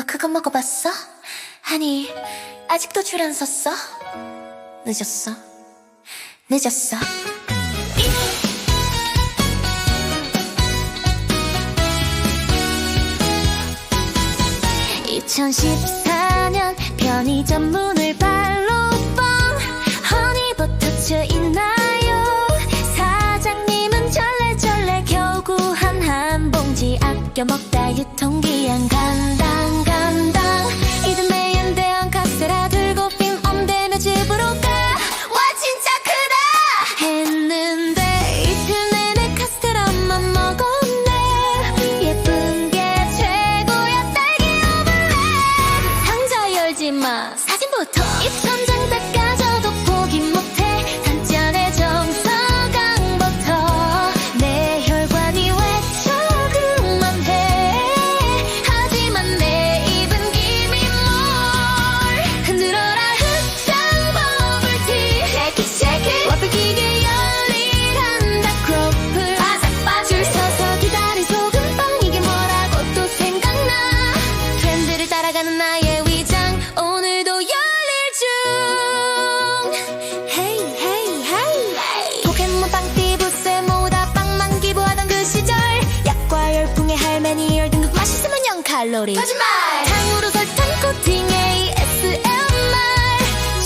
너 그거 먹어봤어? 아니, 아직도 줄 안 섰어? 늦었어. 늦었어. 2014년 편의점 문을 발로 뻥 허니버터 츠 있나요? 사장님은 절레절레 겨우 한 한 봉지 아껴 먹다 상자 열지 마 사진부터 칼로리. 거짓말. 탕후루 설탕 코팅 ASMR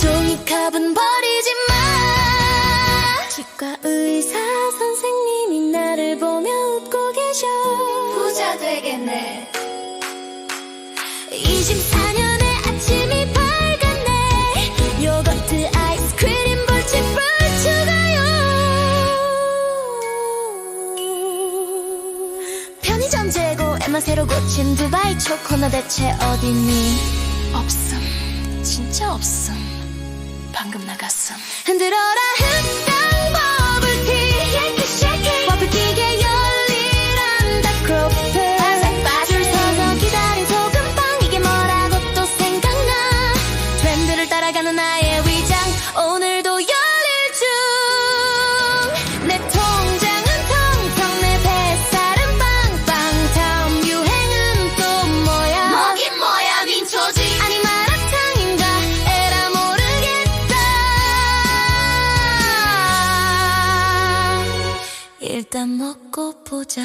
종이컵은 버리지 마. 치과 의사 선생님이 나를 보며 웃고 계셔. 부자 되겠네. 24년의 엠마 새로 고친 두바이 초코너 대체 어딨니? 없음. 진짜 없음. 방금 나갔음. 흔들어라 흑당 버블티 Shake it shake it 와플 기계 열일한다 크로플. 바삭바삭 줄 서서 기다린 소금빵. 이게 뭐라고 또 생각나? 트렌드를 따라가는 나의 위장. 오늘도 열 일단 먹고 보자